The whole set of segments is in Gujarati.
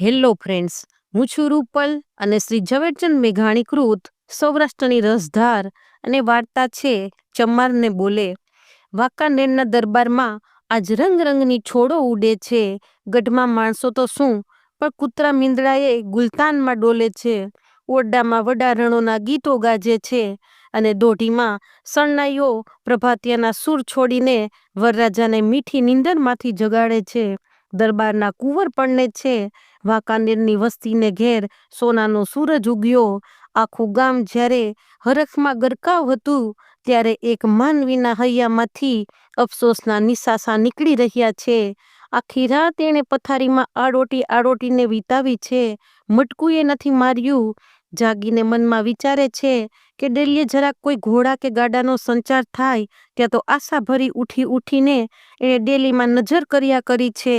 હેલો ફ્રેન્ડ્સ, હું છું રૂપલ અને શ્રી ઝવેરચંદ મેઘાણી કૃત સૌરાષ્ટ્રની રસધાર અને વાર્તા છે ચમારને બોલે. વાંકાનેરના દરબારમાં આજ રંગ રંગની છોડો ઉડે છે. ગઢમાં માણસો તો શું, પણ કૂતરા મીંદડાએ ગુલતાનમાં ડોલે છે. ઓરડામાં વડારણોના ગીતો ગાજે છે અને દોઢીમાં શરણાઈઓ પ્રભાતિયાના સૂર છોડીને વરરાજાને મીઠી નીંદરમાંથી જગાડે છે. દરબારના કુંવર પડને છે. વાંકાનેરની વસ્તીને ઘેર સોનાનો સૂરજ ઉગ્યો. આખું ગામ જ્યારે હરખમાં ગરકાવ હતું, ત્યારે એક માનવીના હૈયામાંથી અફસોસના નિશાસા નીકળી રહ્યા છે. આખી રાત એણે પથારીમાં આડોટી આડોટીને વિતાવી છે. મટકુએ નથી માર્યું. જાગીને મનમાં વિચારે છે કે ડેલીએ જરાક કોઈ ઘોડા કે ગાડાનો સંચાર થાય, ત્યાં તો આશા ભરી ઉઠી ઉઠીને એણે ડેલીમાં નજર કર્યા કરી છે.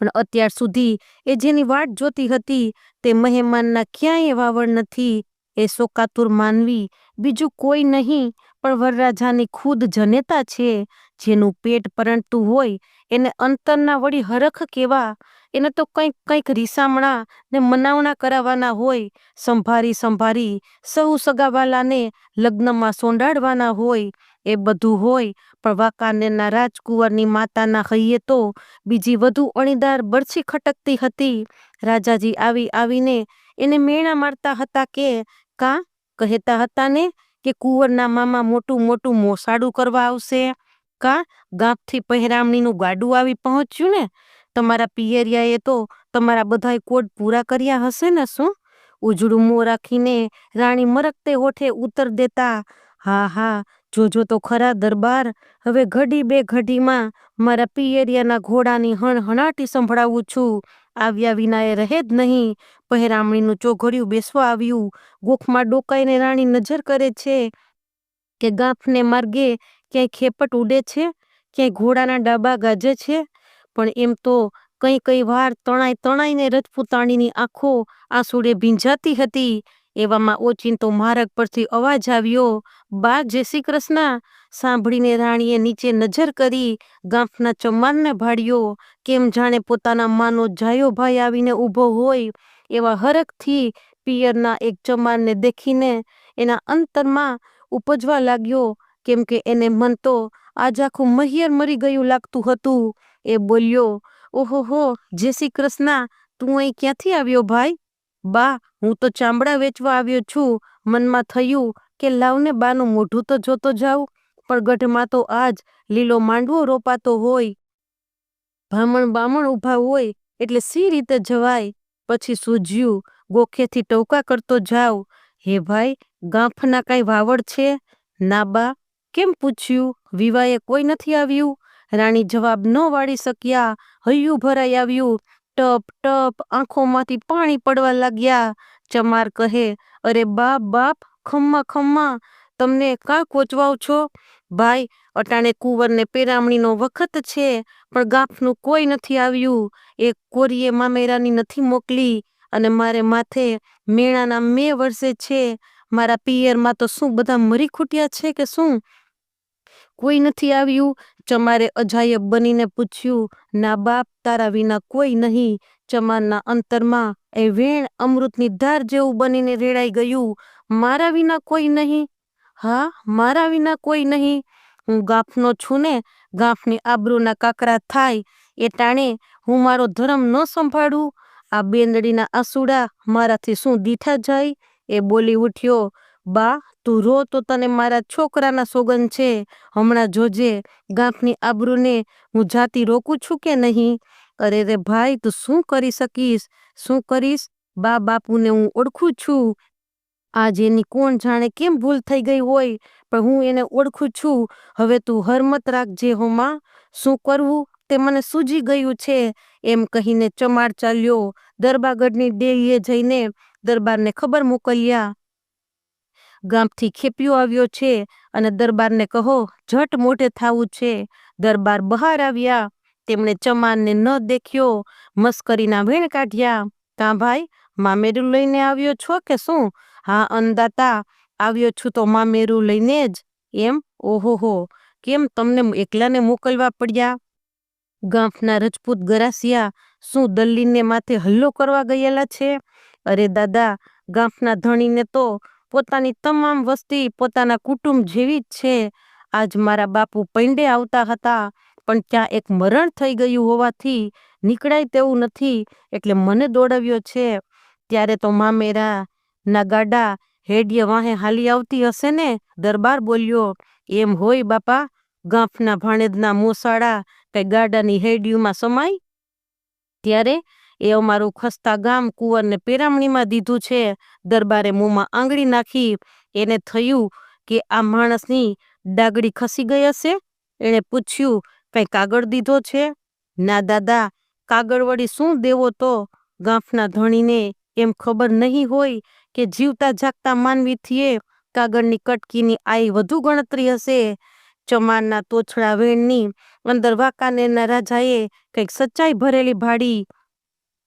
પણ અત્યાર સુધી એ જેની વાટ જોતી હતી તે મહેમાનના ક્યાંય વાવડ નથી, એ શોકાતુર માનવી બીજું કોઈ નહીં, પણ વરરાજાની ખુદ જનેતા છે. જેનું પેટ પરણતું હોય, એને અંતરના વળી હરખ કેવા? એને તો કંઈક કંઈક રીસામણા ને મનાવણા કરાવવાના હોય. સંભારી સંભારી સહુ સગાવાલાને લગ્નમાં સોંડાડવાના હોય. એ બધું હોય, પણ વાંકાનેરના રાજકુંવરની માતાના હૈયે તો બીજી વધુ અણીદાર બરછી ખટકતી હતી. રાજાજી આવી, આવીને એને મેણા મારતા હતા કે, કા કહેતા હતા ને કે કુંવરના મામા મોટું મોટું મોસાડું કરવા આવશે. કા? ગાંફથી પહેરામણીનું ગાડું આવી પહોંચ્યું ને? તમારા પિયરિયાએ તો તમારા બધાય કોડ પૂરા કર્યા હશે ને શું? ઉજળું મોં રાખીને રાણી મરકતે હોઠે ઉતર દેતા, હા હા, જોજો તો ખરા દરબાર, હવે ઘડી બે ઘડીમાં મારા પિયરિયાના ઘોડાની હણહણાટી સંભળાવું છું. આવ્યા વિના એ રહે જ નહીં. પહેરામણીનું ચોઘડિયું બેસવા આવ્યું. ગોખમાં ડોકાઈને રાણી નજર કરે છે કે ગાંફને માર્ગે ક્યાંય ખેપટ ઉડે છે, ક્યાંય ઘોડાના ડાબા ગાજે છે. પણ એમ તો કઈ કઈ વાર તણાઈ તણાઈને રજપૂતાણીની આંખો આંસુડે ભીંજાતી હતી. એવામાં ઓચિંતો માર્ગ પરથી અવાજ આવ્યો, બા, જય શ્રી કૃષ્ણ. સાંભળીને રાણીએ નીચે નજર કરી, ગાંફના ચમારને ભાડ્યો કેમ જાણે પોતાના માનો જાયો ભાઈ આવીને ઊભો હોય? એવા હરખથી પિયરના એક ચમારને દેખીને એના અંતરમાં ઉપજવા લાગ્યો, કેમ કે એને મન તો આજ આખું મહિયર મરી ગયું લાગતું હતું. એ બોલ્યો ઓહો હો જય શ્રી કૃષ્ણ, તું અહીં ક્યાંથી આવ્યો ભાઈ? બા હું તો ચામડા વેચવા આવ્યો છું. મનમાં થયું કે લાવને બાનું મોઢું તો જોતો જાઉં, પણ ગઢમાં તો આજ લીલો માંડવો રોપાતો હોય. ભામણ બામણ ઊભા હોય એટલે સી રીતે જવાય? પછી સૂજ્યું, ગોખેથી ટોકા કરતો જાઉ. હે ભાઈ, ગાંફના કાંઈ વાવડ છે? ના બા, કેમ પૂછ્યું? વિવાએ કોઈ નથી આવ્યું? રાણી જવાબ ન વાળી શક્યા. હૈયું ભરાઈ આવ્યું. ટપ ટપ, આંખોમાંથી પાણી પડવા લાગ્યા. ચમાર કહે. અરે બાપ બાપ, ખમ્મા ખમ્મા. તમને કાં કોચવાવ છો? ભાઈ, અટાણે કુંવરને પેરામણીનો વખત છે, પણ ગાંફનું કોઈ નથી આવ્યું. એ કોરીએ મામેરાની નથી મોકલી, અને મારે માથે મેણાના મે વર્ષે છે. મારા પિયરમાં તો શું બધા મરી ખૂટ્યા છે કે શું? કોઈ નથી આવ્યું. ચમારે અજાયબ બનીને પૂછ્યું, ના બાપ, તારા વિના કોઈ નહીં. ચમારના અંતરમાં, એ વેણ અમૃતની ધાર જેવું બનીને રેડાઈ ગયું. મારા વિના કોઈ નહીં. હા, મારા વિના કોઈ નહીં. હું ગાંફનો છું ને, ગાંફની આબરૂના કાકરા થાય. એ ટાણે હું મારો ધર્મ ન સંભાળું. આ બેંદડીના આંસુડા મારાથી શું દીઠા જાય? એ બોલી ઉઠ્યો. બા, તું રો તો તને મારા છોકરાના સોગન છે. હમણાં જોજે ગાંફની આબરૂને હું જાતી રોકું છું કે નહીં? અરે રે ભાઈ, તું શું કરી શકીશ? શું કરીશ? બા, બાપુને હું ઓળખું છું. આજ એની કોણ જાણે કેમ ભૂલ થઈ ગઈ હોય, પણ હું એને ઓળખું છું. હવે તું હરમત રાખજે હોમાં શું કરવું? તે મને સૂજી ગયું છે. એમ કહીને ચમાડ ચાલ્યો. દરબારગઢની ડેરીએ જઈને દરબારને ખબર મોકલ્યા. ગામથી ખેપિયો આવ્યો છે અને દરબારને કહો ઝટ મોઢે થાવું છે. દરબાર બહાર આવ્યા, તેમણે ચમાનને ન દેખ્યો, મસ્કરીના વેણ કાઢ્યા. તા ભાઈ, મામેરું લઈને આવ્યો છો કે શું? હા અંદાતા આવ્યો છું તો મામેરું લઈને જ. એમ? ઓહોહો! કેમ તમને એકલાને મોકલવા પડ્યા? ગાંફના રજપૂત ગરાસિયા, શું દલ્લીને માથે હલ્લો કરવા ગયેલા છે? અરે દાદા ગાંફના ધણીને તો પોતાની તમામ વસ્તી પોતાના કુટુંબ જેવી જ છે. આજ મારા બાપુ પૈંડે આવતા હતા, પણ ત્યાં એક મરણ થઈ ગયું હોવાથી નીકળાય તેવું નથી એટલે મને દોડાવ્યો છે. ત્યારે તો મામેરા ના ગાડા હેડિયે વાહે હાલી આવતી હશે ને? દરબાર બોલ્યો, એમ હોય બાપા, ગાંફના ભાણેજના મોસાળા કઈ ગાડાની હેડિયુમાં સમાય? ત્યારે એ અમારું ખસ્તા ગામ કુંવરને પેરામણીમાં દીધું છે. દરબારે મોંમાં આંગળી નાખી એને થયું કે આ માણસની ડાગડી ખસી ગઈ હશે? એણે પૂછ્યું, કંઈ કાગળ દીધો છે? ના દાદા કાગળ વળી શું દેવો તો? ગાંફના ધણીને એમ ખબર નહીં હોય કે જીવતા જાગતા માનવીથીએ કાગળની કટકીની આઈ વધુ ગણતરી હશે. ચમારના તોછડા વેણની અંદર વાંકાનેરના રાજાએ કંઈક સચ્ચાઈ ભરેલી ભાડી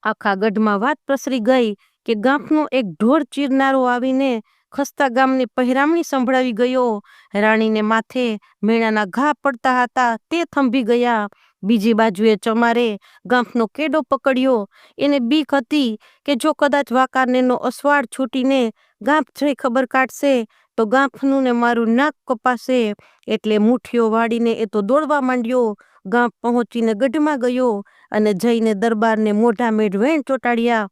આખા ગઢમાં વાત પ્રસરી ગઈ કે ગાંફનો એક ઢોર ચીરનારો આવીને ખસ્તા ગામની પહેરામણી સંભળાવી ગયો. રાણીને માથે મેણાના ઘા પડતા હતા, તે થંભી ગયા. બીજી બાજુએ ચમારે ગાંફનો કેડો પકડ્યો. એને બીક હતી કે જો કદાચ વાકારનેનો અસવાડ છૂટીને ગાંફ જઈ ખબર કાઢશે, તો ગાંફનું ને મારું નાક કપાશે. એટલે મુઠ્ઠીઓ વાળીને એ તો દોડવા માંડ્યો. ગાંફ પહોંચીને ગઢમાં ગયો અને જઈને દરબારને મોઢા મેઢ વેણ ચોટાડ્યા.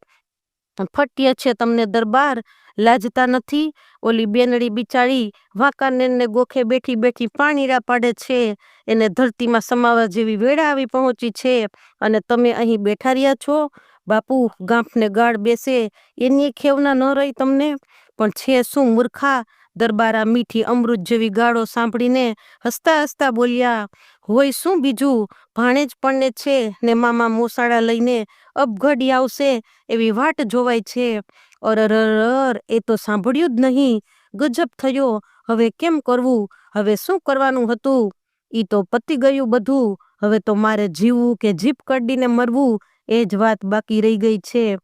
ફટ્ય છે તમને દરબાર, લાજતા નથી? ઓલી બેનડી બિચારી વાંકાનેરને ગોખે બેઠી બેઠી પાણીરા પાડે છે. એને ધરતીમાં સમાવા જેવી વેળા આવી પહોંચી છે. અને તમે અહીં બેઠા રહ્યા છો? બાપુ ગાંફને ગાળ બેસે. એની ખેવના ન રહી તમને? પણ છે શું મૂર્ખા? દરબારા મીઠી અમૃત જેવી ગાળો સાંભળીને હસતા હસતા બોલ્યા, હોય શું બીજું? ભાણેજ પણને છે ને મામા મોસાળા લઈને અબઘડી આવશે એવી વાટ જોવાય છે. અરરર એ તો સાંભળ્યું જ નહીં. ગજબ થયો. હવે કેમ કરવું? હવે શું કરવાનું હતું? ઈ તો પતી ગયું બધું. હવે તો મારે જીવવું કે જીપ કડીને મરવું, એ જ વાત બાકી રહી ગઈ છે.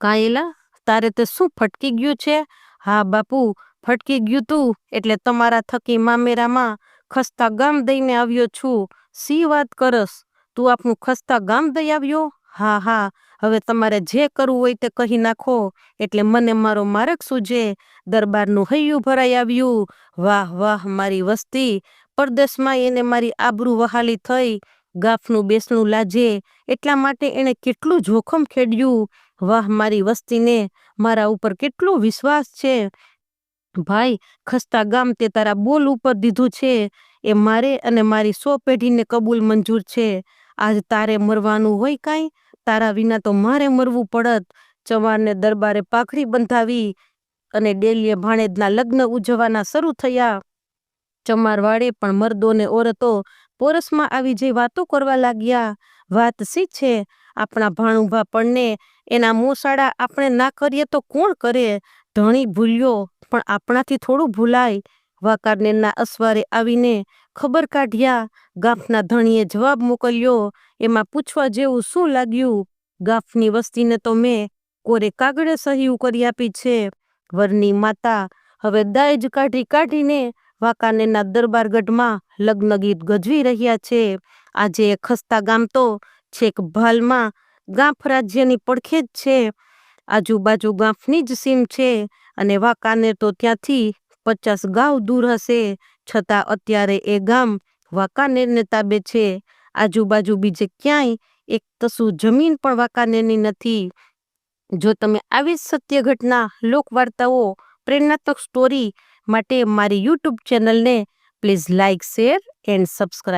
કાયલા, તારે તે શું ફટકી ગયું છે? હા, બાપુ, ફટકી ગયું તું, એટલે તમારા થકી મામેરામાં ખસ્તા ગામ દઈને આવ્યો છું. સી વાત કરસ? તું આપનું ખસ્તા ગામ દઈ આવ્યો? હા હા, હવે તમારે જે કરવું હોય તે કહી નાખો, એટલે મને મારો માર્ગ સૂજે દરબારનું હૈયું ભરાઈ આવ્યું. વાહ વાહ, મારી વસ્તી. પરદેશમાં એને મારી આબરૂ વહાલી થઈ. ગાફનું બેસણું લાજે. એટલા માટે એણે કેટલું જોખમ ખેડ્યું. વાહ, મારી વસ્તીને, મારા ઉપર કેટલો વિશ્વાસ છે. ભાઈ, ખસ્તા ગામ તે તારા બોલ ઉપર દીધું છે. એ મારે અને મારી સો પેઢીને કબૂલ મંજૂર છે. આજ તારે મરવાનું હોય કાંઈ? તારા વિના તો મારે મરવું પડત. ચવારને દરબારે પાખડી બંધાવી અને ડેલીએ ભાણેજના લગ્ન ઉજવવાના શરૂ થયા. ચમારવાડે પણ મર્દોને ઓરતો પોરસમાં આવી જઈ વાતો કરવા લાગ્યા. વાત સી છે? આપણા ભાણુભા પણને એના મોસાળા આપણે ના કરીએ તો કોણ કરે? ધણી ભૂલ્યો, પણ આપણાથી થોડું ભૂલાય. વાકારનેરના અસવારે આવીને ખબર કાઢ્યા, ગાફના ધણીએ જવાબ મોકલ્યો, એમાં પૂછવા જેવું શું લાગ્યું? ગાફની વસ્તીને તો મેં કોરે કાગળે સહી કરી આપી છે. વરની માતા હવે દાયજ કાઢી કાઢીને વાંકાનેરના દરબારગઢમાં લગ્ન ગીત ગજવી રહ્યા છે. આજે એ ખસ્તા ગામ તો છેક ભાલમાં ગાંફ રાજ્યની પડખે જ છે. આજુબાજુ ગાંફની જ સીમ છે અને વાંકાનેર તો ત્યાંથી પચાસ ગાંવ દૂર હશે, છતાં અત્યારે એ ગામ વાંકાનેરને તાબે છે. આજુબાજુ બીજે ક્યાંય એક તસુ જમીન પણ વાંકાનેરની નથી. જો તમે આવી સત્ય ઘટના, લોકવાર્તાઓ, પ્રેરણાત્મક સ્ટોરી માટે મારી યુટ્યુબ ચેનલને please like share and subscribe